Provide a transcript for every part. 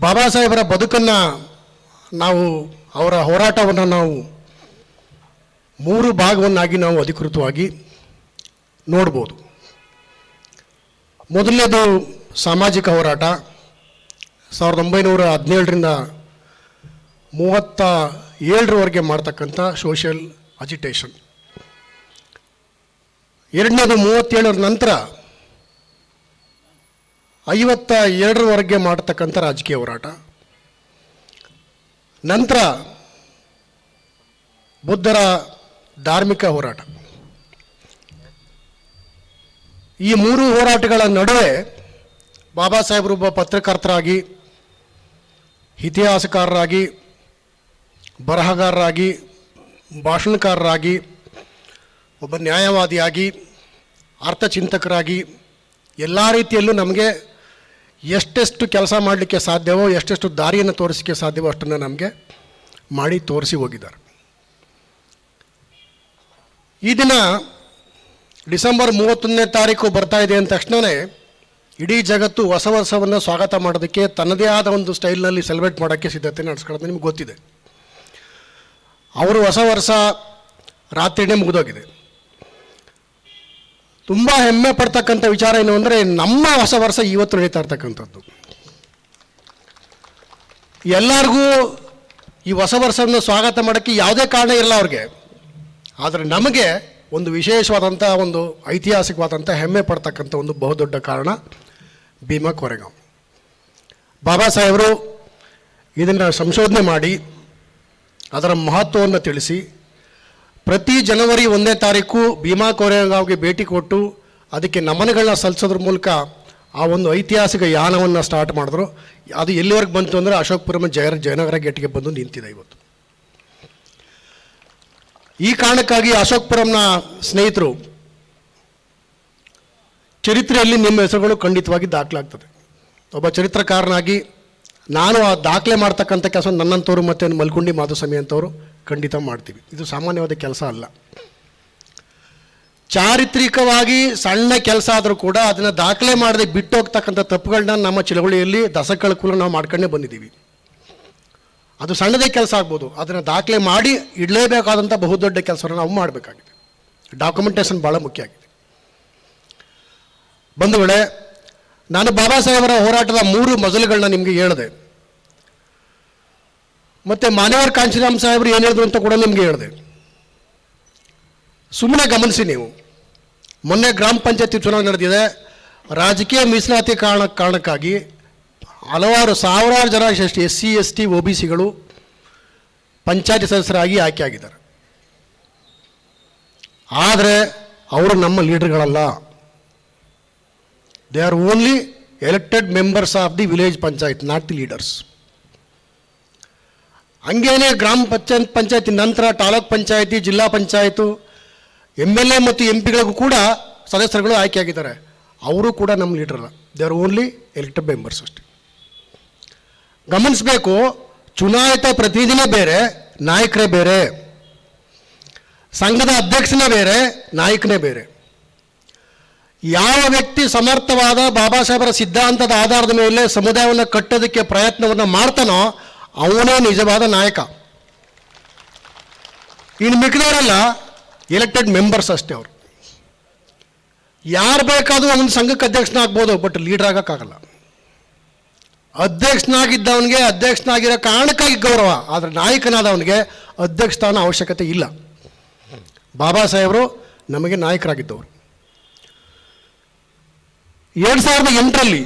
ಬಾಬಾ ಸಾಹೇಬರ ಬದುಕನ್ನು ನಾವು, ಅವರ ಹೋರಾಟವನ್ನು ನಾವು ಮೂರು ಭಾಗವನ್ನಾಗಿ ನಾವು ಅಧಿಕೃತವಾಗಿ ನೋಡ್ಬೋದು. ಮೊದಲನೇದು ಸಾಮಾಜಿಕ ಹೋರಾಟ. ಸಾವಿರದ ಒಂಬೈನೂರ ಹದಿನೇಳರಿಂದ ಮೂವತ್ತ ಏಳರವರೆಗೆ ಮಾಡ್ತಕ್ಕಂಥ ಸೋಷಿಯಲ್ ಅಜಿಟೇಷನ್ ಎರಡನೇದು ಮೂವತ್ತೇಳರ ನಂತರ ಐವತ್ತ ಎರಡರವರೆಗೆ ಮಾಡತಕ್ಕಂಥ ರಾಜಕೀಯ ಹೋರಾಟ. ನಂತರ ಬುದ್ಧರ ಧಾರ್ಮಿಕ ಹೋರಾಟ. ಈ ಮೂರು ಹೋರಾಟಗಳ ನಡುವೆ ಬಾಬಾ ಸಾಹೇಬರು ಒಬ್ಬ ಪತ್ರಕರ್ತರಾಗಿ, ಇತಿಹಾಸಕಾರರಾಗಿ, ಬರಹಗಾರರಾಗಿ, ಭಾಷಣಕಾರರಾಗಿ, ಒಬ್ಬ ನ್ಯಾಯವಾದಿಯಾಗಿ ಅರ್ಥಚಿಂತಕರಾಗಿ ಎಲ್ಲ ರೀತಿಯಲ್ಲೂ ನಮಗೆ ಎಷ್ಟೆಷ್ಟು ಕೆಲಸ ಮಾಡಲಿಕ್ಕೆ ಸಾಧ್ಯವೋ, ಎಷ್ಟೆಷ್ಟು ದಾರಿಯನ್ನು ತೋರಿಸಲಿಕ್ಕೆ ಸಾಧ್ಯವೋ ಅಷ್ಟನ್ನು ನಮಗೆ ಮಾಡಿ ತೋರಿಸಿ ಹೋಗಿದ್ದಾರೆ. ಈ ದಿನ ಡಿಸೆಂಬರ್ ಮೂವತ್ತೊಂದನೇ ತಾರೀಕು ಬರ್ತಾ ಇದೆ ಅಂದ ತಕ್ಷಣವೇ ಇಡೀ ಜಗತ್ತು ಹೊಸ ವರ್ಷವನ್ನು ಸ್ವಾಗತ ಮಾಡೋದಕ್ಕೆ ತನ್ನದೇ ಆದ ಒಂದು ಸ್ಟೈಲ್ನಲ್ಲಿ ಸೆಲೆಬ್ರೇಟ್ ಮಾಡೋಕ್ಕೆ ಸಿದ್ಧತೆ ನಡೆಸ್ಕೊಳ್ಳೋದು ನಿಮ್ಗೆ ಗೊತ್ತಿದೆ. ಅವರು ಹೊಸ ವರ್ಷ ರಾತ್ರಿನೇ ಮುಗಿದೋಗಿದೆ. ತುಂಬ ಹೆಮ್ಮೆ ಪಡ್ತಕ್ಕಂಥ ವಿಚಾರ ಏನು ಅಂದರೆ ನಮ್ಮ ಹೊಸ ವರ್ಷ ಇವತ್ತು ನಡೀತಾ ಇರ್ತಕ್ಕಂಥದ್ದು. ಎಲ್ಲರಿಗೂ ಈ ಹೊಸ ವರ್ಷವನ್ನು ಸ್ವಾಗತ ಮಾಡೋಕ್ಕೆ ಯಾವುದೇ ಕಾರಣ ಇರಲ್ಲ ಅವ್ರಿಗೆ. ಆದರೆ ನಮಗೆ ಒಂದು ವಿಶೇಷವಾದಂಥ ಒಂದು ಐತಿಹಾಸಿಕವಾದಂಥ ಹೆಮ್ಮೆ ಪಡ್ತಕ್ಕಂಥ ಒಂದು ಬಹುದೊಡ್ಡ ಕಾರಣ ಭೀಮಾ ಕೊರೆಗಾಂವ್. ಬಾಬಾ ಸಾಹೇಬರು ಇದನ್ನು ಸಂಶೋಧನೆ ಮಾಡಿ ಅದರ ಮಹತ್ವವನ್ನು ತಿಳಿಸಿ ಪ್ರತಿ ಜನವರಿ ಒಂದನೇ ತಾರೀಕು ಭೀಮಾ ಕೋರೆಗಾವ್ಗೆ ಭೇಟಿ ಕೊಟ್ಟು ಅದಕ್ಕೆ ನಮನಗಳನ್ನ ಸಲ್ಲಿಸೋದ್ರ ಮೂಲಕ ಆ ಒಂದು ಐತಿಹಾಸಿಕ ಯಾನವನ್ನು ಸ್ಟಾರ್ಟ್ ಮಾಡಿದ್ರು. ಅದು ಎಲ್ಲಿವರೆಗೆ ಬಂತು ಅಂದರೆ ಅಶೋಕ್ಪುರಂ ಜಯ ಜಯನಗರ ಗೇಟ್ಗೆ ಬಂದು ನಿಂತಿದೆ ಇವತ್ತು. ಈ ಕಾರಣಕ್ಕಾಗಿ ಅಶೋಕ್ಪುರಂನ ಸ್ನೇಹಿತರು ಚರಿತ್ರೆಯಲ್ಲಿ ನಿಮ್ಮ ಹೆಸರುಗಳು ಖಂಡಿತವಾಗಿ ದಾಖಲಾಗ್ತದೆ. ಒಬ್ಬ ಚರಿತ್ರಕಾರನಾಗಿ ನಾನು ಆ ದಾಖಲೆ ಮಾಡ್ತಕ್ಕಂಥ ಕೆಲಸ ನನ್ನಂಥವ್ರು ಮತ್ತು ಮಲ್ಕುಂಡಿ ಮಾಧುಸ್ವಾಮಿ ಅಂತವರು. ಖಂಡಿತ ಮಾಡ್ತೀವಿ. ಇದು ಸಾಮಾನ್ಯವಾದ ಕೆಲಸ ಅಲ್ಲ. ಚಾರಿತ್ರಿಕವಾಗಿ ಸಣ್ಣ ಕೆಲಸ ಆದರೂ ಕೂಡ ಅದನ್ನು ದಾಖಲೆ ಮಾಡದೆ ಬಿಟ್ಟು ಹೋಗ್ತಕ್ಕಂಥ ತಪ್ಪುಗಳನ್ನ ನಮ್ಮ ಚಳವಳಿಯಲ್ಲಿ ದಶಕಗಳ ಕೂಡ ನಾವು ಮಾಡ್ಕೊಂಡೇ ಬಂದಿದ್ದೀವಿ. ಅದು ಸಣ್ಣದೇ ಕೆಲಸ ಆಗ್ಬೋದು. ಅದನ್ನು ದಾಖಲೆ ಮಾಡಿ ಇಡಲೇಬೇಕಾದಂಥ ಬಹುದೊಡ್ಡ ಕೆಲಸವನ್ನು ನಾವು ಮಾಡಬೇಕಾಗಿದೆ. ಡಾಕ್ಯುಮೆಂಟೇಷನ್ ಭಾಳ ಮುಖ್ಯ ಆಗಿದೆ. ಬಂಧುಗಳೇ, ನಾನು ಬಾಬಾ ಸಾಹೇಬರ ಹೋರಾಟದ ಮೂರು ಮಜಲುಗಳನ್ನ ನಿಮಗೆ ಹೇಳಿದೆ. ಮತ್ತು ಮಾನ್ಯವರ್ ಕಾಂಚಿರಾಮ್ ಸಾಹೇಬರು ಏನು ಹೇಳಿದ್ರು ಅಂತ ಕೂಡ ನಿಮಗೆ ಹೇಳಿದೆ. ಸುಮ್ಮನೆ ಗಮನಿಸಿ ನೀವು. ಮೊನ್ನೆ ಗ್ರಾಮ ಪಂಚಾಯತಿ ಚುನಾವಣೆ ನಡೆದಿದೆ. ರಾಜಕೀಯ ಮೀಸಲಾತಿ ಕಾರಣ ಕಾರಣಕ್ಕಾಗಿ ಹಲವಾರು ಸಾವಿರಾರು ಜನ S C S T O B ಸಿಗಳು ಪಂಚಾಯತಿ ಸದಸ್ಯರಾಗಿ ಆಯ್ಕೆಯಾಗಿದ್ದಾರೆ ಆದರೆ ಅವರು ನಮ್ಮ ಲೀಡರ್ಗಳಲ್ಲ. They are only elected members of the village panchayat not the leaders ಹಂಗೇನೆ ಗ್ರಾಮ ಪಂಚಾಯತ್ ಪಂಚಾಯತಿ, ನಂತರ ತಾಲೂಕ್ ಪಂಚಾಯತಿ, ಜಿಲ್ಲಾ ಪಂಚಾಯತು ಎಂ ಎಲ್ ಎ ಮತ್ತು ಎಂ ಪಿಗಳಿಗೂ ಕೂಡ ಸದಸ್ಯರುಗಳು ಆಯ್ಕೆಯಾಗಿದ್ದಾರೆ. ಅವರು ಕೂಡ ನಮ್ಮ ಲೀಡರ್ ಅಲ್ಲ. They are only elected members ಅಷ್ಟೇ. ಗಮನಿಸಬೇಕು, ಚುನಾಯಿತ ಪ್ರತಿನಿಧಿನೇ ಬೇರೆ, ನಾಯಕರೇ ಬೇರೆ. ಸಂಘದ ಅಧ್ಯಕ್ಷನೇ ಬೇರೆ, ನಾಯಕನೇ ಬೇರೆ. ಯಾವ ವ್ಯಕ್ತಿ ಸಮರ್ಥವಾದ ಬಾಬಾ ಸಾಹೇಬರ ಸಿದ್ಧಾಂತದ ಆಧಾರದ ಮೇಲೆ ಸಮುದಾಯವನ್ನು ಕಟ್ಟೋದಕ್ಕೆ ಪ್ರಯತ್ನವನ್ನು ಮಾಡ್ತಾನೋ ಅವನೇ ನಿಜವಾದ ನಾಯಕ. ಇನ್ನು ಮಿಕ್ಕಿದವರೆಲ್ಲ ಎಲೆಕ್ಟೆಡ್ ಮೆಂಬರ್ಸ್ ಅಷ್ಟೇ ಅವರು. ಯಾರು ಬೇಕಾದರೂ ಒಂದು ಸಂಘಕ್ಕೆ ಅಧ್ಯಕ್ಷನಾಗ್ಬೋದು ಬಟ್ ಲೀಡರ್ ಆಗೋಕ್ಕಾಗಲ್ಲ. ಅಧ್ಯಕ್ಷನಾಗಿದ್ದವನಿಗೆ ಅಧ್ಯಕ್ಷನಾಗಿರೋ ಕಾರಣಕ್ಕಾಗಿ ಗೌರವ, ಆದರೆ ನಾಯಕನಾದವನಿಗೆ ಅಧ್ಯಕ್ಷ ಸ್ಥಾನ ಅವಶ್ಯಕತೆ ಇಲ್ಲ. ಬಾಬಾ ಸಾಹೇಬರು ನಮಗೆ ನಾಯಕರಾಗಿದ್ದವರು. ಎರಡು ಸಾವಿರದ ಎಂಟರಲ್ಲಿ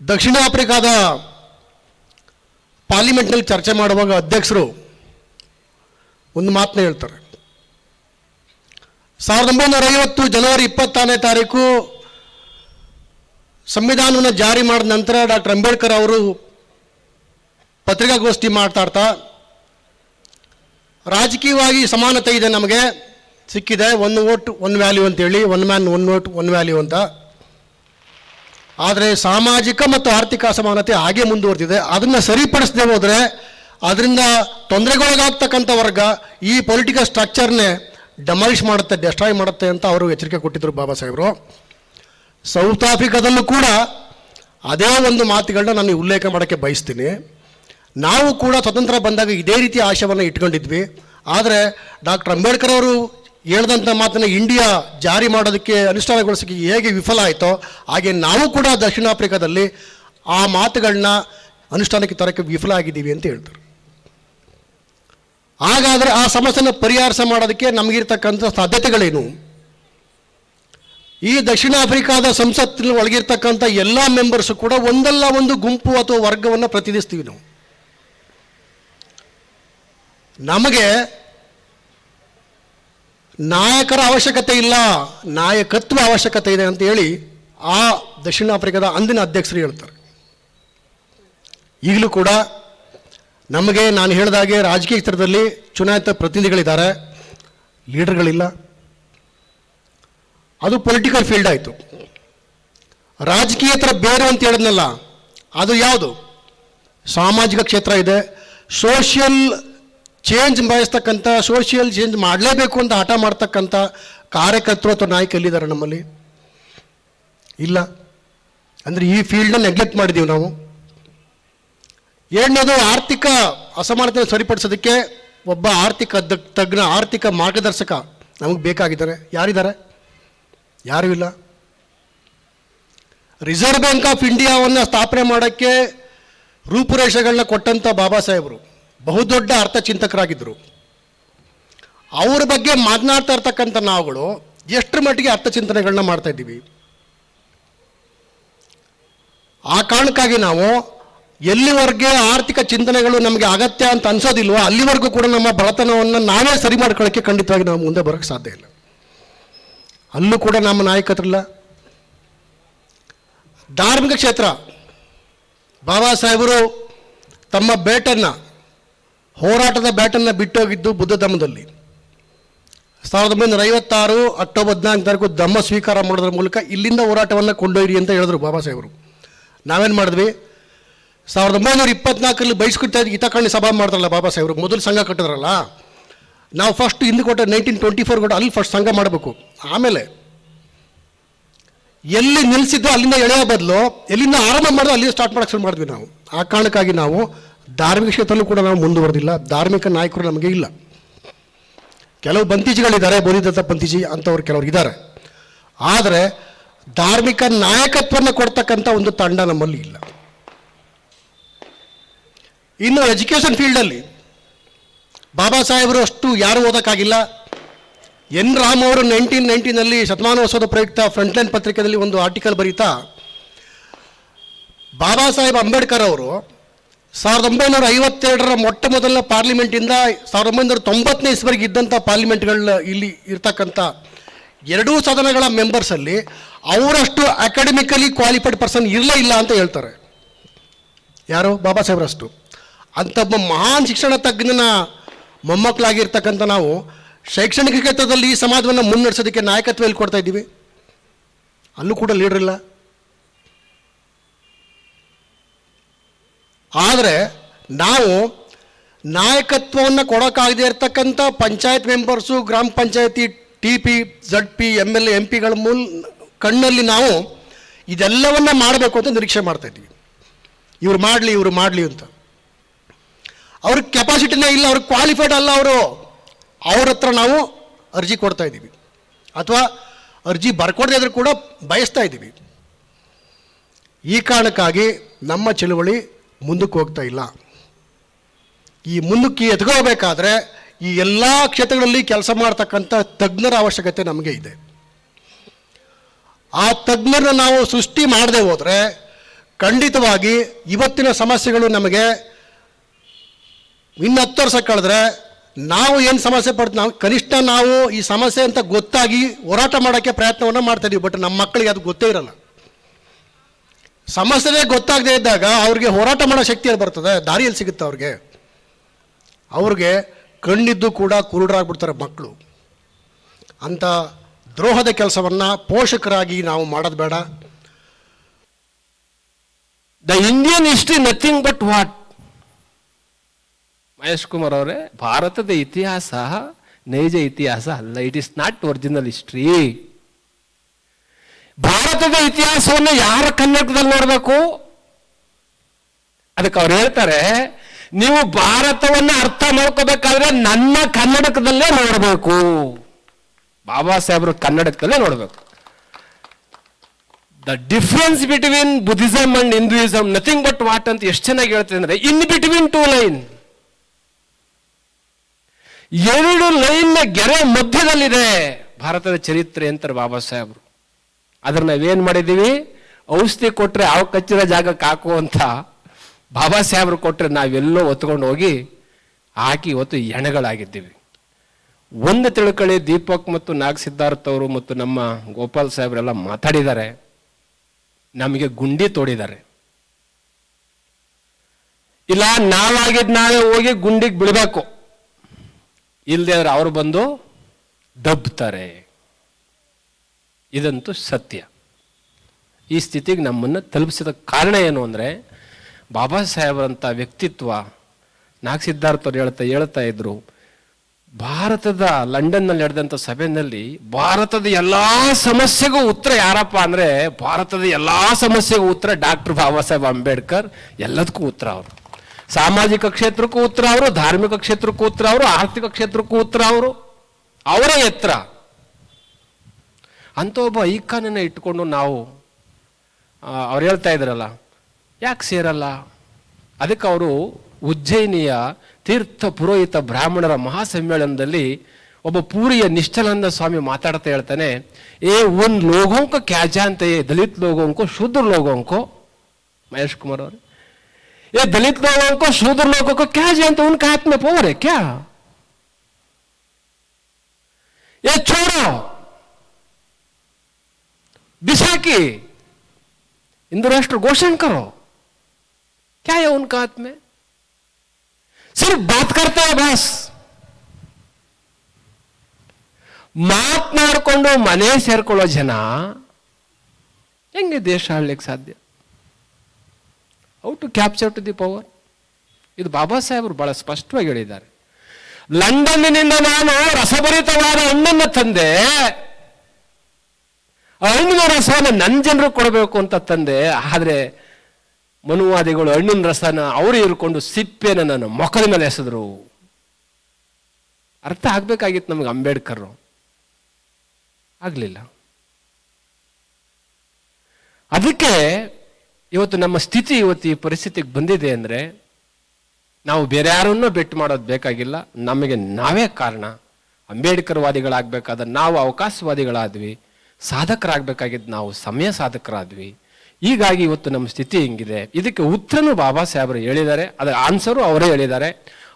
ದಕ್ಷಿಣ ಆಫ್ರಿಕಾದ ಪಾರ್ಲಿಮೆಂಟ್ನಲ್ಲಿ ಚರ್ಚೆ ಮಾಡುವಾಗ ಅಧ್ಯಕ್ಷರು ಒಂದು ಮಾತನ್ನ ಹೇಳ್ತಾರೆ. ಸಾವಿರದ ಒಂಬೈನೂರ ಐವತ್ತು ಜನವರಿ ಇಪ್ಪತ್ತಾರನೇ ತಾರೀಕು ಸಂವಿಧಾನವನ್ನು ಜಾರಿ ಮಾಡಿದ ನಂತರ ಡಾಕ್ಟರ್ ಅಂಬೇಡ್ಕರ್ ಅವರು ಪತ್ರಿಕಾಗೋಷ್ಠಿ ಮಾತಾಡ್ತಾ ರಾಜಕೀಯವಾಗಿ ಸಮಾನತೆ ಇದೆ ನಮಗೆ, ಸಿಕ್ಕಿದೆ ಒನ್ ವೋಟ್ ಒನ್ ವ್ಯಾಲ್ಯೂ ಅಂತೇಳಿ one man one vote one value ಅಂತ. ಆದರೆ ಸಾಮಾಜಿಕ ಮತ್ತು ಆರ್ಥಿಕ ಅಸಮಾನತೆ ಹಾಗೆ ಮುಂದುವರೆದಿದೆ. ಅದನ್ನು ಸರಿಪಡಿಸದೆ ಹೋದರೆ ಅದರಿಂದ ತೊಂದರೆಗೊಳಗಾಗ್ತಕ್ಕಂಥ ವರ್ಗ ಈ ಪೊಲಿಟಿಕಲ್ ಸ್ಟ್ರಕ್ಚರ್ನೇ ಡೆಮಾಲಿಷ್ ಮಾಡುತ್ತೆ ಡೆಸ್ಟ್ರಾಯ್ ಮಾಡುತ್ತೆ ಅಂತ ಅವರು ಎಚ್ಚರಿಕೆ ಕೊಟ್ಟಿದ್ದರು ಬಾಬಾ ಸಾಹೇಬರು. ಸೌತ್ ಆಫ್ರಿಕಾದಲ್ಲೂ ಕೂಡ ಅದೇ ಒಂದು ಮಾತುಗಳನ್ನ ನಾನು ಉಲ್ಲೇಖ ಮಾಡೋಕ್ಕೆ ಬಯಸ್ತೀನಿ. ನಾವು ಕೂಡ ಸ್ವತಂತ್ರ ಬಂದಾಗ ಇದೇ ರೀತಿ ಆಶಯವನ್ನು ಇಟ್ಕೊಂಡಿದ್ವಿ. ಆದರೆ ಡಾಕ್ಟರ್ ಅಂಬೇಡ್ಕರ್ ಅವರು ಹೇಳ್ದಂಥ ಮಾತನ್ನು ಇಂಡಿಯಾ ಜಾರಿ ಮಾಡೋದಕ್ಕೆ ಅನುಷ್ಠಾನಗೊಳಿಸೋಕ್ಕೆ ಹೇಗೆ ವಿಫಲ ಆಯಿತೋ ಹಾಗೆ ನಾವು ಕೂಡ ದಕ್ಷಿಣ ಆಫ್ರಿಕಾದಲ್ಲಿ ಆ ಮಾತುಗಳನ್ನ ಅನುಷ್ಠಾನಕ್ಕೆ ತರೋಕ್ಕೆ ವಿಫಲ ಆಗಿದ್ದೀವಿ ಅಂತ ಹೇಳ್ತಾರೆ. ಹಾಗಾದರೆ ಆ ಸಮಸ್ಯೆನ ಪರಿಹಾರ ಮಾಡೋದಕ್ಕೆ ನಮಗಿರ್ತಕ್ಕಂಥ ಸಾಧ್ಯತೆಗಳೇನು? ಈ ದಕ್ಷಿಣ ಆಫ್ರಿಕಾದ ಸಂಸತ್ತಿನ ಒಳಗಿರ್ತಕ್ಕಂಥ ಎಲ್ಲ ಮೆಂಬರ್ಸು ಕೂಡ ಒಂದಲ್ಲ ಒಂದು ಗುಂಪು ಅಥವಾ ವರ್ಗವನ್ನು ಪ್ರತಿನಿಧಿಸ್ತೀವಿ ನಾವು. ನಮಗೆ ನಾಯಕರ ಅವಶ್ಯಕತೆ ಇಲ್ಲ, ನಾಯಕತ್ವ ಅವಶ್ಯಕತೆ ಇದೆ ಅಂತ ಹೇಳಿ ಆ ದಕ್ಷಿಣ ಆಫ್ರಿಕಾದ ಅಂದಿನ ಅಧ್ಯಕ್ಷರು ಹೇಳ್ತಾರೆ. ಈಗಲೂ ಕೂಡ ನಮಗೆ ನಾನು ಹೇಳಿದಾಗೆ ರಾಜಕೀಯ ಕ್ಷೇತ್ರದಲ್ಲಿ ಚುನಾಯಿತ ಪ್ರತಿನಿಧಿಗಳಿದ್ದಾರೆ, ಲೀಡರ್ಗಳಿಲ್ಲ. ಅದು ಪೊಲಿಟಿಕಲ್ ಫೀಲ್ಡ್ ಆಯಿತು. ರಾಜಕೀಯೇತರ ಬೇರೆ ಅಂತ ಹೇಳಿದ್ನಲ್ಲ, ಅದು ಯಾವುದು? ಸಾಮಾಜಿಕ ಕ್ಷೇತ್ರ ಇದೆ ಸೋಷಿಯಲ್ ಚೇಂಜ್ ಬಯಸ್ತಕ್ಕಂಥ ಸೋಷಿಯಲ್ ಚೇಂಜ್ ಮಾಡಲೇಬೇಕು ಅಂತ ಹಠ ಮಾಡ್ತಕ್ಕಂಥ ಕಾರ್ಯಕರ್ತರು ಅಥವಾ ನಾಯಕ ಎಲ್ಲಿದ್ದಾರೆ ನಮ್ಮಲ್ಲಿ. ಇಲ್ಲ. ಅಂದರೆ ಈ ಫೀಲ್ಡನ್ನ ನೆಗ್ಲೆಕ್ಟ್ ಮಾಡಿದ್ದೀವಿ ನಾವು. ಎರಡನೇದು ಆರ್ಥಿಕ ಅಸಮಾನತೆ ಸರಿಪಡಿಸೋದಕ್ಕೆ ಒಬ್ಬ ಆರ್ಥಿಕ ತಜ್ಞ, ಆರ್ಥಿಕ ಮಾರ್ಗದರ್ಶಕ ನಮಗೆ ಬೇಕಾಗಿದ್ದಾರೆ. ಯಾರಿದ್ದಾರೆ? ಯಾರೂ ಇಲ್ಲ. ರಿಸರ್ವ್ ಬ್ಯಾಂಕ್ ಆಫ್ ಇಂಡಿಯಾವನ್ನು ಸ್ಥಾಪನೆ ಮಾಡೋಕ್ಕೆ ರೂಪುರೇಷೆಗಳನ್ನ ಕೊಟ್ಟಂಥ ಬಾಬಾ ಸಾಹೇಬರು. ಬಹುದೊಡ್ಡ ಅರ್ಥಚಿಂತಕರಾಗಿದ್ದರು ಅವ್ರ ಬಗ್ಗೆ ಮಾತನಾಡ್ತಾ ಇರ್ತಕ್ಕಂಥ ನಾವುಗಳು ಎಷ್ಟರ ಮಟ್ಟಿಗೆ ಅರ್ಥಚಿಂತನೆಗಳನ್ನ ಮಾಡ್ತಾ ಇದ್ದೀವಿ. ಆ ಕಾರಣಕ್ಕಾಗಿ ನಾವು ಎಲ್ಲಿವರೆಗೆ ಆರ್ಥಿಕ ಚಿಂತನೆಗಳು ನಮಗೆ ಅಗತ್ಯ ಅಂತ ಅನ್ಸೋದಿಲ್ವೋ ಅಲ್ಲಿವರೆಗೂ ಕೂಡ ನಮ್ಮ ಬಡತನವನ್ನು ನಾವೇ ಸರಿ ಮಾಡ್ಕೊಳ್ಳೋಕ್ಕೆ ಖಂಡಿತವಾಗಿ ನಾವು ಮುಂದೆ ಬರೋಕ್ಕೆ ಸಾಧ್ಯ ಇಲ್ಲ. ಅಲ್ಲೂ ಕೂಡ ನಮ್ಮ ನಾಯಕತ್ರಲ್ಲ. ಧಾರ್ಮಿಕ ಕ್ಷೇತ್ರ. ಬಾಬಾ ಸಾಹೇಬರು ತಮ್ಮ ಬೇಟನ್ನು ಹೋರಾಟದ ಬ್ಯಾಟನ್ನು ಬಿಟ್ಟೋಗಿದ್ದು ಬುದ್ಧ ಧಮ್ಮದಲ್ಲಿ ಸಾವಿರದ ಒಂಬೈನೂರ ಐವತ್ತಾರು ಅಕ್ಟೋಬರ್ ಹದಿನಾಲ್ಕು ತಾರೀಕು ಧಮ್ಮ ಸ್ವೀಕಾರ ಮಾಡೋದ್ರ ಮೂಲಕ ಇಲ್ಲಿಂದ ಹೋರಾಟವನ್ನು ಕೊಂಡೊಯ್ಯಿರಿ ಅಂತ ಹೇಳಿದ್ರು ಬಾಬಾ ಸಾಹೇಬರು. ನಾವೇನು ಮಾಡಿದ್ವಿ? ಸಾವಿರದ ಒಂಬೈನೂರ ಇಪ್ಪತ್ನಾಲ್ಕರಲ್ಲಿ ಬಹಿಷ್ಕೃತ ಹಿತಕರ್ಣಿ ಸಭಾ ಮಾಡ್ತಾರಲ್ಲ ಬಾಬಾ ಸಾಹೇಬರು, ಮೊದಲು ಸಂಘ ಕಟ್ಟಿದ್ರಲ್ಲ? ನಾವು ಫಸ್ಟ್ ಹಿಂದೆ ಕೊಟ್ಟರೆ ನೈನ್ಟೀನ್ ಟ್ವೆಂಟಿ ಫೋರ್ ಕೊಟ್ಟು ಅಲ್ಲಿ ಫಸ್ಟ್ ಸಂಘ ಮಾಡಬೇಕು. ಆಮೇಲೆ ಎಲ್ಲಿ ನಿಲ್ಲಿಸಿದ್ದು ಅಲ್ಲಿಂದ ಎಳೆಯೋ ಬದಲು, ಎಲ್ಲಿಂದ ಆರಂಭ ಮಾಡಿದ್ರು ಅಲ್ಲಿಂದ ಸ್ಟಾರ್ಟ್ ಮಾಡೋಕ್ಕೆ ಶುರು ಮಾಡಿದ್ವಿ ನಾವು. ಆ ಕಾರಣಕ್ಕಾಗಿ ನಾವು ಧಾರ್ಮಿಕ ಕ್ಷೇತ್ರದಲ್ಲೂ ಕೂಡ ನಾವು ಮುಂದುವರೆದಿಲ್ಲ. ಧಾರ್ಮಿಕ ನಾಯಕರು ನಮಗೆ ಇಲ್ಲ. ಕೆಲವು ಬಂತೀಜಿಗಳಿದ್ದಾರೆ ಬೋಧಿದತ್ತ ಬಂತೀಜಿ ಅಂಥವ್ರು ಕೆಲವರು ಇದ್ದಾರೆ. ಆದರೆ ಧಾರ್ಮಿಕ ನಾಯಕತ್ವವನ್ನು ಕೊಡ್ತಕ್ಕಂಥ ಒಂದು ತಂಡ ನಮ್ಮಲ್ಲಿ ಇಲ್ಲ. ಇನ್ನು ಎಜುಕೇಷನ್ ಫೀಲ್ಡಲ್ಲಿ ಬಾಬಾ ಸಾಹೇಬರು ಅಷ್ಟು ಯಾರು ಓದೋಕ್ಕಾಗಿಲ್ಲ. ಎನ್ ರಾಮ್ ಅವರು ನೈನ್ಟೀನ್ ನೈನ್ಟೀನಲ್ಲಿ ಶತಮಾನೋತ್ಸವದ ಪ್ರಯುಕ್ತ ಫ್ರಂಟ್ಲೈನ್ ಪತ್ರಿಕೆಯಲ್ಲಿ ಒಂದು ಆರ್ಟಿಕಲ್ ಬರೀತಾ, ಬಾಬಾ ಸಾಹೇಬ್ ಅಂಬೇಡ್ಕರ್ ಅವರು ಸಾವಿರದ ಒಂಬೈನೂರ ಐವತ್ತೆರಡರ ಮೊಟ್ಟ ಮೊದಲ ಪಾರ್ಲಿಮೆಂಟಿಂದ ಸಾವಿರದ ಒಂಬೈನೂರ ತೊಂಬತ್ತನೇ ಇಸ್ವರೆಗೆ ಇದ್ದಂಥ ಪಾರ್ಲಿಮೆಂಟ್ಗಳ ಇಲ್ಲಿ ಇರ್ತಕ್ಕಂಥ ಎರಡೂ ಸದನಗಳ ಮೆಂಬರ್ಸಲ್ಲಿ ಅವರಷ್ಟು ಅಕಾಡೆಮಿಕಲಿ ಕ್ವಾಲಿಫೈಡ್ ಪರ್ಸನ್ ಇರಲೇ ಇಲ್ಲ ಅಂತ ಹೇಳ್ತಾರೆ. ಯಾರು? ಬಾಬಾ ಸಾಹೇಬ್ರಷ್ಟು. ಅಂಥ ಮಹಾನ್ ಶಿಕ್ಷಣ ತಜ್ಞನ ಮೊಮ್ಮಕ್ಕಳಾಗಿರ್ತಕ್ಕಂಥ ನಾವು ಶೈಕ್ಷಣಿಕ ಕ್ಷೇತ್ರದಲ್ಲಿ ಈ ಸಮಾಜವನ್ನು ಮುನ್ನಡೆಸೋದಕ್ಕೆ ನಾಯಕತ್ವ ಎಲ್ಲಿ ಕೊಡ್ತಾ ಇದ್ದೀವಿ? ಅಲ್ಲೂ ಕೂಡ ಲೀಡರ್ ಆದರೆ ನಾವು ನಾಯಕತ್ವವನ್ನು ಕೊಡೋಕ್ಕಾಗದೇ ಇರತಕ್ಕಂಥ ಪಂಚಾಯತ್ ಮೆಂಬರ್ಸು ಗ್ರಾಮ ಪಂಚಾಯತಿ, T P, Z P M L A, M ಪಿಗಳ ಮೂಲ ಕಣ್ಣಲ್ಲಿ ನಾವು ಇದೆಲ್ಲವನ್ನ ಮಾಡಬೇಕು ಅಂತ ನಿರೀಕ್ಷೆ ಮಾಡ್ತಾ ಇದ್ದೀವಿ. ಇವ್ರು ಮಾಡಲಿ, ಇವರು ಮಾಡಲಿ ಅಂತ. ಅವ್ರ ಕೆಪಾಸಿಟಿನೇ ಇಲ್ಲ ಅವ್ರಿಗೆ ಕ್ವಾಲಿಫೈಡ್ ಅಲ್ಲ ಅವರು. ಅವ್ರ ಹತ್ರ ನಾವು ಅರ್ಜಿ ಕೊಡ್ತಾ ಇದ್ದೀವಿ. ಅಥವಾ ಅರ್ಜಿ ಬರ್ಕೊಡದೇ ಇದ್ರೂ ಕೂಡ ಬಯಸ್ತಾ ಇದ್ದೀವಿ. ಈ ಕಾರಣಕ್ಕಾಗಿ ನಮ್ಮ ಚಳುವಳಿ ಮುಂದಕ್ಕೆ ಹೋಗ್ತಾ ಇಲ್ಲ. ಈ ಮುಂದಕ್ಕೆ ಎತ್ಕೋಬೇಕಾದ್ರೆ ಈ ಎಲ್ಲ ಕ್ಷೇತ್ರಗಳಲ್ಲಿ ಕೆಲಸ ಮಾಡ್ತಕ್ಕಂಥ ತಜ್ಞರ ಅವಶ್ಯಕತೆ ನಮಗೆ ಇದೆ. ಆ ತಜ್ಞರನ್ನ ನಾವು ಸೃಷ್ಟಿ ಮಾಡದೆ ಹೋದರೆ ಖಂಡಿತವಾಗಿ ಇವತ್ತಿನ ಸಮಸ್ಯೆಗಳು ನಮಗೆ ಇನ್ನು ಹತ್ತು ವರ್ಷ ಕಳೆದ್ರೆ ನಾವು ಏನು ಸಮಸ್ಯೆ ಪಡ್ತೀವಿ, ನಾವು ಕನಿಷ್ಠ ನಾವು ಈ ಸಮಸ್ಯೆ ಅಂತ ಗೊತ್ತಾಗಿ ಹೋರಾಟ ಮಾಡೋಕ್ಕೆ ಪ್ರಯತ್ನವನ್ನು ಮಾಡ್ತಾಯಿದ್ದೀವಿ ಬಟ್ ನಮ್ಮ ಮಕ್ಕಳಿಗೆ ಅದು ಗೊತ್ತೇ ಇರಲ್ಲ. ಸಮಸ್ಯೆನೇ ಗೊತ್ತಾಗದೆ ಇದ್ದಾಗ ಅವ್ರಿಗೆ ಹೋರಾಟ ಮಾಡೋ ಶಕ್ತಿ ಎಲ್ಲಿ ಬರ್ತದೆ? ದಾರಿಯಲ್ಲಿ ಸಿಗುತ್ತೆ ಅವ್ರಿಗೆ. ಅವ್ರಿಗೆ ಕಣ್ಣಿದ್ದು ಕೂಡ ಕುರುಡರಾಗ್ಬಿಡ್ತಾರೆ ಮಕ್ಕಳು ಅಂಥ ದ್ರೋಹದ ಕೆಲಸವನ್ನು ಪೋಷಕರಾಗಿ ನಾವು ಮಾಡೋದು ಬೇಡ. The Indian history nothing but what Mahesh Kumar ಅವರೇ ಭಾರತದ ಇತಿಹಾಸ ನೈಜ ಇತಿಹಾಸ ಅಲ್ಲ. It is not original history ಭಾರತದ ಇತಿಹಾಸವನ್ನು ಯಾರ ಕನ್ನಡದಲ್ಲಿ ನೋಡಬೇಕು? ಅದಕ್ಕೆ ಅವ್ರು ಹೇಳ್ತಾರೆ, ನೀವು ಭಾರತವನ್ನು ಅರ್ಥ ಮಾಡ್ಕೋಬೇಕಾದ್ರೆ ನನ್ನ ಕನ್ನಡಕದಲ್ಲೇ ನೋಡಬೇಕು. ಬಾಬಾ ಸಾಹೇಬ್ರ ಕನ್ನಡಕದಲ್ಲೇ ನೋಡಬೇಕು. The difference between Buddhism and Hinduism nothing but what ಅಂತ ಎಷ್ಟು ಚೆನ್ನಾಗಿ ಹೇಳ್ತದೆ ಅಂದ್ರೆ ಇನ್ ಬಿಟ್ವೀನ್ ಟೂ ಲೈನ್ ಎರಡು ಲೈನ್ನ ಗೆರೆ ಮಧ್ಯದಲ್ಲಿದೆ ಭಾರತದ ಚರಿತ್ರೆ ಅಂತಾರೆ ಬಾಬಾ ಸಾಹೇಬ್ರು. ಅದ್ರ ನಾವೇನು ಮಾಡಿದ್ದೀವಿ ಔಷಧಿ ಕೊಟ್ಟರೆ ಅವ ಕಚ್ಚಿರೋ ಜಾಗಕ್ಕೆ ಹಾಕುವಂತ ಬಾಬಾ ಸಾಹೇಬ್ರು ಕೊಟ್ಟರೆ ನಾವೆಲ್ಲೋ ಒತ್ಕೊಂಡು ಹೋಗಿ ಹಾಕಿ ಇವತ್ತು ಎಣೆಗಳಾಗಿದ್ದೀವಿ. ಒಂದು ತಿಳ್ಕೊಳ್ಳಿ ದೀಪಕ್ ಮತ್ತು ನಾಗ ಸಿದ್ಧಾರ್ಥ್ ಅವರು ಮತ್ತು ನಮ್ಮ ಗೋಪಾಲ್ ಸಾಹೇಬ್ರೆಲ್ಲ ಮಾತಾಡಿದ್ದಾರೆ. ನಮಗೆ ಗುಂಡಿ ತೋಡಿದ್ದಾರೆ. ಇಲ್ಲ, ನಾವಾಗಿದ್ ನಾವೇ ಹೋಗಿ ಗುಂಡಿಗೆ ಬಿಡಬೇಕು ಇಲ್ಲದೆ ಅವ್ರು ಬಂದು ದಬ್ತಾರೆ. ಇದಂತೂ ಸತ್ಯ. ಈ ಸ್ಥಿತಿಗೆ ನಮ್ಮನ್ನು ತಲುಪಿಸಿದ ಕಾರಣ ಏನು ಅಂದರೆ, ಬಾಬಾ ಸಾಹೇಬರಂಥ ವ್ಯಕ್ತಿತ್ವ ನಾಗ್ ಸಿದ್ಧಾರ್ಥವ್ರು ಹೇಳ್ತಾ ಹೇಳ್ತಾ ಇದ್ರು, ಭಾರತದ ಲಂಡನ್ನಲ್ಲಿ ನಡೆದಂಥ ಸಭೆಯಲ್ಲಿ ಭಾರತದ ಎಲ್ಲ ಸಮಸ್ಯೆಗೂ ಉತ್ತರ ಯಾರಪ್ಪ ಅಂದರೆ, ಭಾರತದ ಎಲ್ಲ ಸಮಸ್ಯೆಗೂ ಉತ್ತರ ಡಾಕ್ಟರ್ ಬಾಬಾ ಸಾಹೇಬ್ ಅಂಬೇಡ್ಕರ್, ಎಲ್ಲದಕ್ಕೂ ಉತ್ತರ ಅವರು. ಸಾಮಾಜಿಕ ಕ್ಷೇತ್ರಕ್ಕೂ ಉತ್ತರ ಅವರು, ಧಾರ್ಮಿಕ ಕ್ಷೇತ್ರಕ್ಕೂ ಉತ್ತರ ಅವರು, ಆರ್ಥಿಕ ಕ್ಷೇತ್ರಕ್ಕೂ ಉತ್ತರ ಅವರು. ಅವರೇ ಎತ್ತರ. ಅಂಥ ಒಬ್ಬ ಐಕಾನನ್ನು ಇಟ್ಕೊಂಡು ನಾವು ಅವ್ರು ಹೇಳ್ತಾ ಇದ್ರಲ್ಲ, ಯಾಕೆ ಸೇರಲ್ಲ? ಅದಕ್ಕೆ ಅವರು ಉಜ್ಜಯಿನಿಯ ತೀರ್ಥ ಪುರೋಹಿತ ಬ್ರಾಹ್ಮಣರ ಮಹಾಸಮ್ಮೇಳನದಲ್ಲಿ ಒಬ್ಬ ಪೂರಿಯ ನಿಶ್ಚಲಾನಂದ ಸ್ವಾಮಿ ಮಾತಾಡ್ತಾ ಹೇಳ್ತಾನೆ, ಏ, ಒಂದು ಲೋಗೋಂಕ ಕ್ಯಾಜಾಂತೆಯೇ ದಲಿತ ಲೋಗೋಂಕೋ, ಶೂದ್ರ ಲೋಗೋಂಕೋ? ಮಹೇಶ್ ಕುಮಾರ್ ಅವರು, ಏ, ದಲಿತ ಲೋಗೋಂಕೋ, ಶೂದ್ರ ಲೋಕಕ್ಕು ಕ್ಯಾಜ ಅಂತ ಉನ್ಕ ಆತ್ಮ ಪೋರೆ ಕ್ಯಾ? ಏ, ಚೋರೋ पावर है क्या ये छोड़ो बिसाकी हिंदू राष्ट्र घोषण करो क्या है उनका हाथ में सिर्फ बात करते हैं बस ಮಾತನಾಡ್ಕೊಂಡು ಮನೆ ಸೇರ್ಕೊಳ್ಳೋ ಜನ ಹೆಂಗೆ ದೇಶ ಆಳ್ಲಿಕ್ಕೆ ಸಾಧ್ಯ how to capture to the power ಇದು ಬಾಬಾ ಸಾಹೇಬರು ಬಹಳ ಸ್ಪಷ್ಟವಾಗಿ ಹೇಳಿದ್ದಾರೆ ಲಂಡನ್ನಿನಿಂದ ನಾನು ರಸಭರಿತವಾದ ಹಣ್ಣನ್ನು ತಂದೆ ಆ ಹಣ್ಣಿನ ರಸವನ್ನು ನನ್ನ ಜನರು ಕೊಡಬೇಕು ಅಂತ ತಂದೆ, ಆದರೆ ಮನುವಾದಿಗಳು ಹಣ್ಣಿನ ರಸನ ಅವರು ಇರ್ಕೊಂಡು ಸಿಪ್ಪೆನ ನನ್ನ ಮೊಕದ ಮೇಲೆ ಎಸೆದ್ರು. ಅರ್ಥ ಆಗ್ಬೇಕಾಗಿತ್ತು ನಮಗೆ ಅಂಬೇಡ್ಕರ್. ಆಗ್ಲಿಲ್ಲ. ಅದಕ್ಕೆ ಇವತ್ತು ನಮ್ಮ ಸ್ಥಿತಿ ಇವತ್ತು ಈ ಪರಿಸ್ಥಿತಿಗೆ ಬಂದಿದೆ ಅಂದರೆ ನಾವು ಬೇರೆ ಯಾರನ್ನೂ ಬೆಟ್ಟು ಮಾಡೋದು ಬೇಕಾಗಿಲ್ಲ. ನಮಗೆ ನಾವೇ ಕಾರಣ. ಅಂಬೇಡ್ಕರ್ ವಾದಿಗಳಾಗಬೇಕಾದ ನಾವು ಅವಕಾಶವಾದಿಗಳಾದ್ವಿ. ಸಾಧಕರಾಗಬೇಕಾಗಿದ್ದು ನಾವು ಸಮಯ ಸಾಧಕರಾದ್ವಿ. ಹೀಗಾಗಿ ಇವತ್ತು ನಮ್ಮ ಸ್ಥಿತಿ ಹಿಂಗಿದೆ. ಇದಕ್ಕೆ ಉತ್ತರನು ಬಾಬಾ ಸಾಹೇಬರು ಹೇಳಿದ್ದಾರೆ. ಅದರ ಆನ್ಸರು ಅವರೇ ಹೇಳಿದ್ದಾರೆ.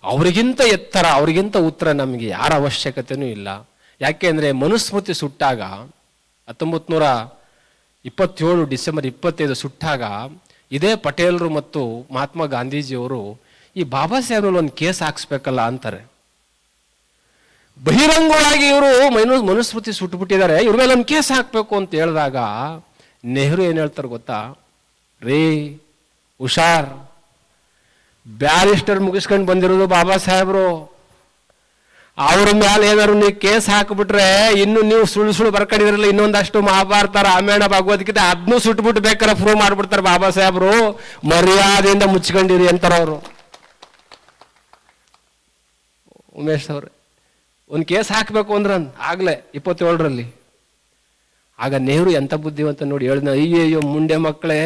ಅವರಿಗಿಂತ ಎತ್ತರ, ಅವರಿಗಿಂತ ಉತ್ತರ ನಮಗೆ ಯಾರ ಅವಶ್ಯಕತೆಯೂ ಇಲ್ಲ. ಯಾಕೆ ಅಂದರೆ ಮನುಸ್ಮೃತಿ ಸುಟ್ಟಾಗ ಹತ್ತೊಂಬತ್ತು ನೂರ ಇಪ್ಪತ್ತೇಳು ಡಿಸೆಂಬರ್ ಇಪ್ಪತ್ತೈದು ಸುಟ್ಟಾಗ ಇದೇ ಪಟೇಲರು ಮತ್ತು ಮಹಾತ್ಮ ಗಾಂಧೀಜಿಯವರು ಈ ಬಾಬಾ ಸಾಹೇಬ್ರಲ್ಲಿ ಒಂದು ಕೇಸ್ ಹಾಕ್ಸ್ಬೇಕಲ್ಲ ಅಂತಾರೆ. ಬಹಿರಂಗವಾಗಿ ಇವರು ಮನು, ಮನುಸ್ಮೃತಿ ಸುಟ್ಟುಬಿಟ್ಟಿದ್ದಾರೆ. ಇವ್ರ ಮೇಲೆ ಒಂದು ಕೇಸ್ ಹಾಕಬೇಕು ಅಂತ ಹೇಳಿದಾಗ ನೆಹರು ಏನು ಹೇಳ್ತಾರೆ ಗೊತ್ತಾ? ರೇ, ಹುಷಾರ್. ಬ್ಯಾರಿಸ್ಟರ್ ಮುಗಿಸ್ಕೊಂಡು ಬಂದಿರೋದು ಬಾಬಾ ಸಾಹೇಬರು. ಅವ್ರ ಮೇಲೆ ಏನಾದ್ರು ನೀವು ಕೇಸ್ ಹಾಕಿಬಿಟ್ರೆ ಇನ್ನು ನೀವು ಸುಳ್ಳು ಸುಳ್ಳು ಬರ್ಕೊಂಡಿದ್ರಲ್ಲ ಇನ್ನೊಂದಷ್ಟು ಮಹಾಭಾರತ ರಾಮಾಯಣ, ಭಗವದ್ಗೀತೆ ಅದನ್ನೂ ಸುಟ್ಬಿಟ್ಟು ಬೇಕಾದ್ರೆ ಪ್ರೂವ್ ಮಾಡ್ಬಿಡ್ತಾರೆ ಬಾಬಾ ಸಾಹೇಬರು. ಮರ್ಯಾದೆಯಿಂದ ಮುಚ್ಕೊಂಡಿರಿ ಅಂತಾರೆ ಅವರು. ಉಮೇಶ್ ಅವ್ರೆ. ಒಂದು ಕೇಸ್ ಹಾಕಬೇಕು ಅಂದ್ರೆ ಆಗ್ಲೇ ಇಪ್ಪತ್ತೇಳರಲ್ಲಿ. ಆಗ ನೆಹರು ಎಂಥ ಬುದ್ಧಿವಂತ ನೋಡಿ ಹೇಳಿದ ಅಯ್ಯೋ ಅಯ್ಯೋ ಮುಂಡೆ ಮಕ್ಕಳೇ,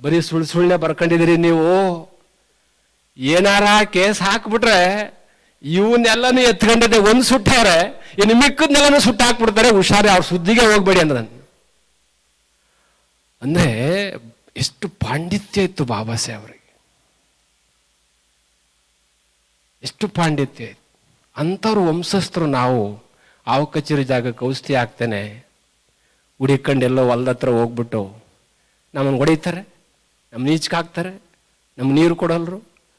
ಬರೀ ಸುಳ್ಳು ಸುಳ್ಳೆ ಬರ್ಕೊಂಡಿದ್ದೀರಿ ನೀವು. ಏನಾರ ಕೇಸ್ ಹಾಕ್ಬಿಟ್ರೆ, ಇವನ್ನೆಲ್ಲನೂ ಎತ್ಕೊಂಡಿದ್ದೆ ಒಂದು ಸುಟ್ಟಾರೆ ಇನ್ನು ಮಿಕ್ಕದ್ನೆಲ್ಲನೂ ಸುಟ್ಟು ಹಾಕ್ಬಿಡ್ತಾರೆ, ಹುಷಾರಿ ಅವ್ರ ಸುದ್ದಿಗೆ ಹೋಗ್ಬೇಡಿ ಅಂದ್ರೆ ಅಂದ್ರೆ ಎಷ್ಟು ಪಾಂಡಿತ್ಯ ಇತ್ತು ಬಾಬಾ ಸಾಹೇಬ್ರಿಗೆ. ಎಷ್ಟು ಪಾಂಡಿತ್ಯ ಇತ್ತು. ಅಂಥವ್ರ ವಂಶಸ್ಥರು ನಾವು, ಆವು ಕಚೇರಿ ಜಾಗಕ್ಕೆ ಔಷಧಿ ಹಾಕ್ತೇನೆ ಹುಡಿಕೊಂಡೆಲ್ಲೋ ಹೊಲ್ದ ಹತ್ರ ಹೋಗ್ಬಿಟ್ಟು ನಮ್ಮನ್ನು ಹೊಡಿತಾರೆ ನಮ್ಮ ನೀಚಕ್ಕೆ ಹಾಕ್ತಾರೆ ನಮ್ಗೆ ನೀರು ಕೊಡಲ್ರು,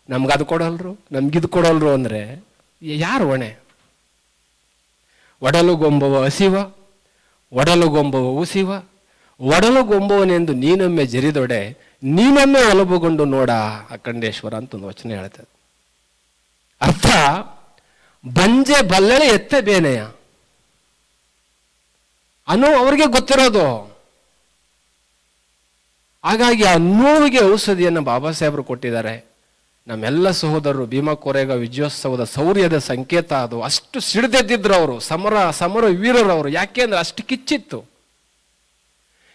ನಮ್ಗೆ ಅದು ಕೊಡಲ್ರು ನಮ್ಗಿದು ಕೊಡಲ್ರು ಅಂದರೆ ಯಾರು ಹೊಣೆ? ಒಡಲುಗೊಂಬವ ಹಸಿವ, ಒಡಲುಗೊಂಬವ ಉಸಿವ ಒಡಲುಗೊಂಬವನೆಂದು ನೀನೊಮ್ಮೆ ಜರಿದೊಡೆ, ನೀನೊಮ್ಮೆ ಒಲಬುಗೊಂಡು ನೋಡ, ಅಖಂಡೇಶ್ವರ ಅಂತ ಒಂದು ವಚನ ಹೇಳ್ತದೆ. ಅರ್ಥ? ಬಂಜೆ ಬಲ್ಲಳೆ ಎತ್ತೆ ಬೇನೆಯ? ಅನು ಅವ್ರಿಗೆ ಗೊತ್ತಿರೋದು. ಹಾಗಾಗಿ ಆ ನೋವಿಗೆ ಔಷಧಿಯನ್ನು ಬಾಬಾ ಸಾಹೇಬರು ಕೊಟ್ಟಿದ್ದಾರೆ. ನಮ್ಮೆಲ್ಲ ಸಹೋದರರು ಭೀಮಾ ಕೊರೆಗ ವಿಜಯೋತ್ಸವದ ಶೌರ್ಯದ ಸಂಕೇತ ಅದು. ಅಷ್ಟು ಸಿಡಿದೆದ್ದಿದ್ರು ಅವರು. ಸಮರ ಸಮರ ವೀರರು ಅವರು. ಯಾಕೆಂದ್ರೆ ಅಷ್ಟು ಕಿಚ್ಚಿತ್ತು.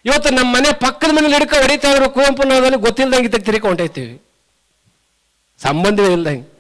ಇವತ್ತು ನಮ್ಮ ಮನೆ ಪಕ್ಕದ ಮನೇಲಿ ಹಿಡ್ಕ ಹೊಡಿತಾ ಇದ್ರು. ಕುವೆಂಪು ನಾವಲ್ಲಿ ಗೊತ್ತಿಲ್ದಂಗೆ ತಿರ್ಕೊಂಡೈತೀವಿ ಸಂಬಂಧವೇ ಇಲ್ದಂಗೆ.